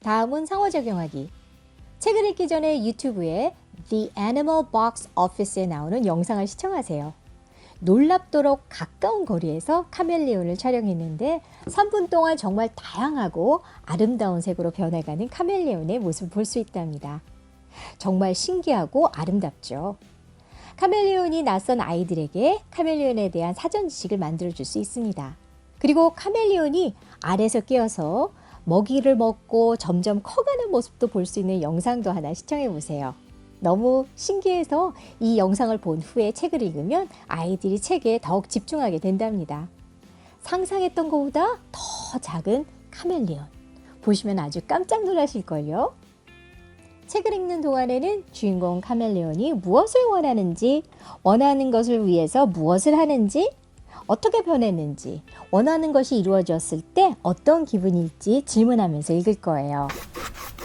다음은 상호작용하기. 책을 읽기 전에 유튜브에 The Animal Box Office에 나오는 영상을 시청하세요. 놀랍도록 가까운 거리에서 카멜레온을 촬영했는데 3분 동안 정말 다양하고 아름다운 색으로 변해가는 카멜레온의 모습을 볼수 있답니다. 정말 신기하고 아름답죠. 카멜레온이 낯선 아이들에게 카멜레온에 대한 사전 지식을 만들어 줄 수 있습니다. 그리고 카멜레온이 알에서 깨어서 먹이를 먹고 점점 커가는 모습도 볼 수 있는 영상도 하나 시청해 보세요. 너무 신기해서 이 영상을 본 후에 책을 읽으면 아이들이 책에 더욱 집중하게 된답니다. 상상했던 것보다 더 작은 카멜레온. 보시면 아주 깜짝 놀라실걸요? 책을 읽는 동안에는 주인공 카멜레온이 무엇을 원하는지, 원하는 것을 위해서 무엇을 하는지, 어떻게 변했는지, 원하는 것이 이루어졌을 때 어떤 기분일지 질문하면서 읽을 거예요.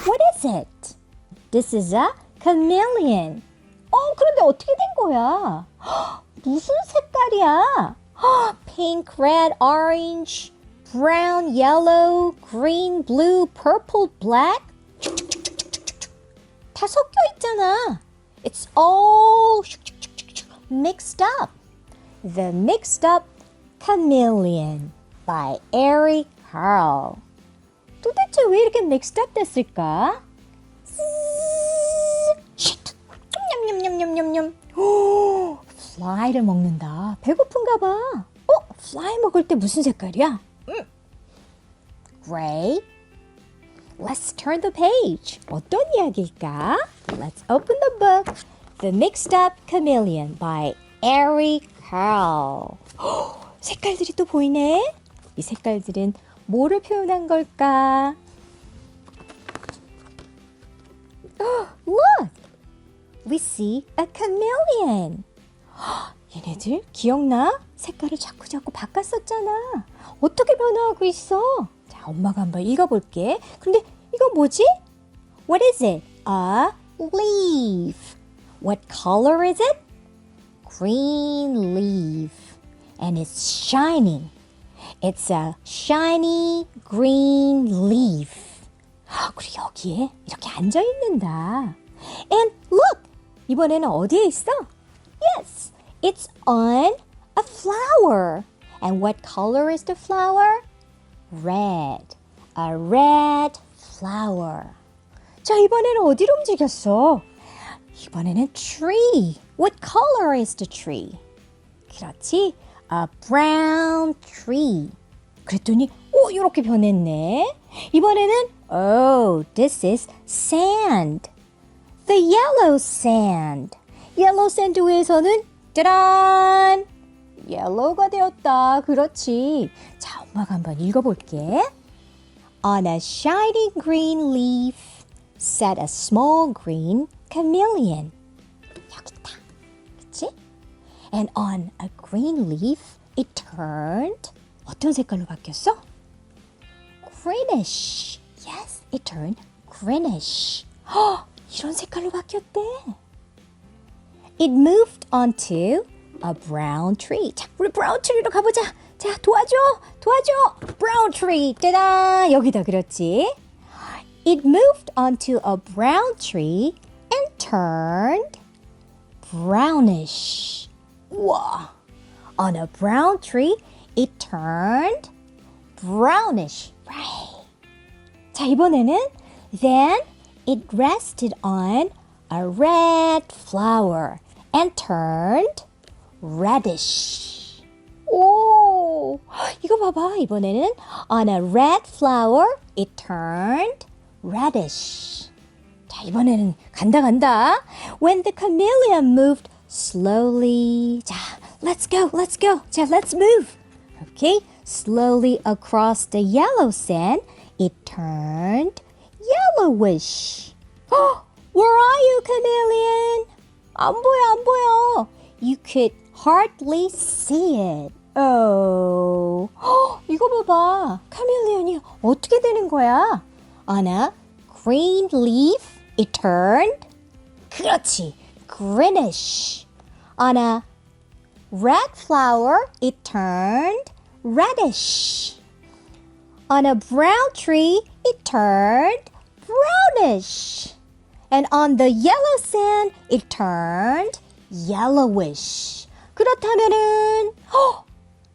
What is it? This is a chameleon. 어, 그런데 어떻게 된 거야? 헉, 무슨 색깔이야? 헉, Pink, red, orange, brown, yellow, green, blue, purple, black. 다 섞여 있잖아. It's all mixed up. The Mixed Up Chameleon by Eric Carle. 도대체 왜 이렇게 mixed up 됐을까? 냠냠냠냠냠냠. 오, fly를 먹는다. 배고픈가 봐. 어, fly 먹을 때 무슨 색깔이야? 음. Gray. Let's turn the page. 어떤 이야기일까? Let's open the book. The Mixed Up Chameleon by Eric Carle. 헉, 색깔들이 또 보이네. 이 색깔들은 뭐를 표현한 걸까? Look! We see a chameleon. 헉, 얘네들 기억나? 색깔을 자꾸 자꾸 바꿨었잖아. 어떻게 변화하고 있어? 자, 엄마가 한번 읽어볼게. 근데 이거 뭐지? What is it? A leaf. What color is it? Green leaf. And it's shining. It's a shiny green leaf. 헉, 그리고 여기에 이렇게 앉아 있는다. And look! 이번에는 어디에 있어? Yes, it's on a flower. And what color is the flower? Red. A red flower. 자, 이번에는 어디로 움직였어? 이번에는 tree. What color is the tree? 그렇지. A brown tree. 그랬더니 오, 이렇게 변했네. 이번에는 oh, this is sand. The yellow sand. yellow sand 위에서는 짜란! yellow가 되었다. 그렇지. 자, 엄마가 한번 읽어볼게. On a shining green leaf sat a small green chameleon. And on a green leaf it turned. 어떤 색깔로 바뀌었어? greenish. Yes, it turned greenish. 헉, 이런 색깔로 바뀌었대. It moved onto a brown tree. 자, 우리 brown tree로 가보자. 자, 도와줘, 도와줘. brown tree. 짜잔, 여기다 그렇지. It moved onto a brown tree and turned brownish. 우와. On a brown tree, it turned brownish. Right. 자, 이번에는 then it rested on a red flower and turned reddish. 오, 이거 봐봐. 이번에는 on a red flower it turned reddish. 자, 이번에는 간다 간다. When the chameleon moved slowly. 자, let's go. Let's go. 자, let's move. Okay? Slowly across the yellow sand, it turned yellowish. Oh, where are you, chameleon? 안 보여, 안 보여. You could hardly see it. Oh. 헉, 이거 봐봐. 카멜레온이 어떻게 되는 거야? On a green leaf, it turned. 그렇지. greenish. On a red flower, it turned reddish. On a brown tree, it turned brownish. And on the yellow sand, it turned yellowish. 그렇다면은, 어,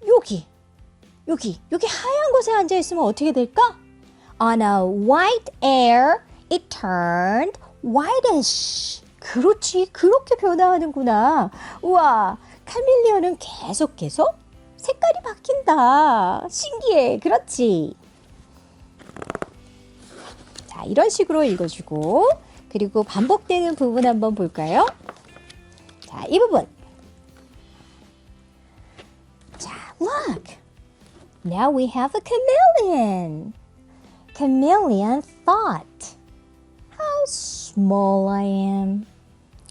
여기, 여기, 여기 하얀 곳에 앉아 있으면 어떻게 될까? On a white air, it turned whitish. 그렇지, 그렇게 변화하는구나. 우와, 카밀리언은 계속 계속 색깔이 바뀐다. 신기해, 그렇지? 자, 이런 식으로 읽어주고, 그리고 반복되는 부분 한번 볼까요? 자, 이 부분. 자, look. Now we have a chameleon. Chameleon thought. How small I am.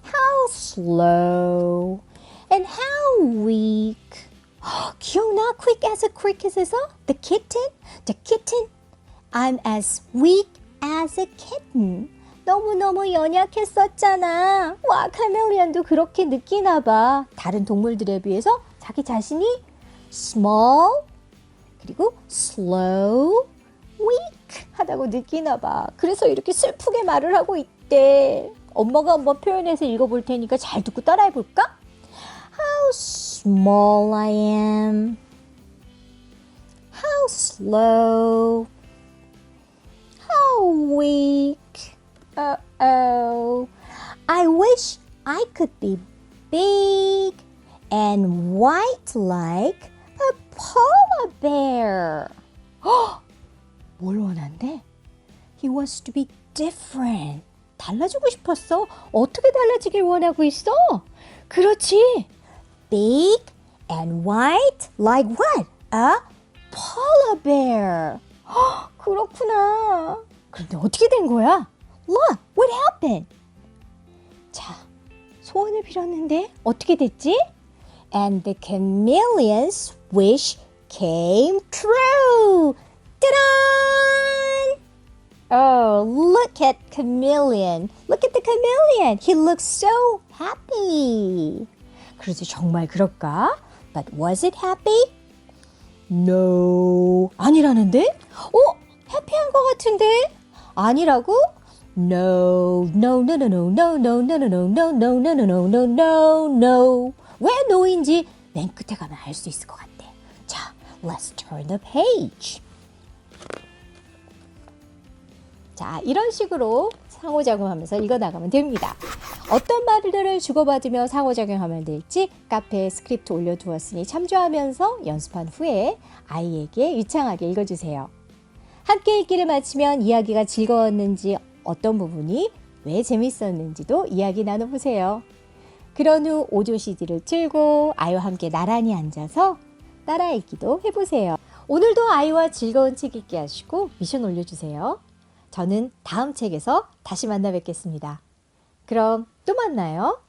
How slow. And how weak. 기억나? Quick as a cricket에서 the kitten, the kitten. I'm as weak as a kitten. 너무너무 연약했었잖아. 와, 카멜리언도 그렇게 느끼나 봐. 다른 동물들에 비해서 자기 자신이 small 그리고 slow, weak 하다고 느끼나 봐. 그래서 이렇게 슬프게 말을 하고 있 대. 엄마가 한번 표현해서 읽어볼 테니까 잘 듣고 따라해 볼까? How small I am. How slow. How weak. Uh oh. I wish I could be big and white like a polar bear. 헉! 뭘 원한대? He wants to be different. 달라지고 싶었어. 어떻게 달라지길 원하고 있어? 그렇지. Big and white like what? A polar bear. 헉, 그렇구나. 그런데 어떻게 된 거야? Look, what happened? 자, 소원을 빌었는데 어떻게 됐지? And the chameleon's wish came true. Ta-da! Oh, look at chameleon. Look at the chameleon. He looks so happy. 그러지 정말 그럴까? But was it happy? No. 아니라는데? 어? 해피한 것 같은데? 아니라고? No, no, no, no, no, no, no, no, no, no, no, no, no, no, no, no, no. 왜 no인지 맨 끝에 가면 알 수 있을 것 같아. 자, let's turn the page. 자, 이런 식으로 상호작용하면서 읽어나가면 됩니다. 어떤 말들을 주고받으며 상호작용하면 될지 카페에 스크립트 올려두었으니 참조하면서 연습한 후에 아이에게 유창하게 읽어주세요. 함께 읽기를 마치면 이야기가 즐거웠는지 어떤 부분이 왜 재밌었는지도 이야기 나눠보세요. 그런 후 오디오 CD를 틀고 아이와 함께 나란히 앉아서 따라 읽기도 해보세요. 오늘도 아이와 즐거운 책 읽기 하시고 미션 올려주세요. 저는 다음 책에서 다시 만나 뵙겠습니다. 그럼 또 만나요.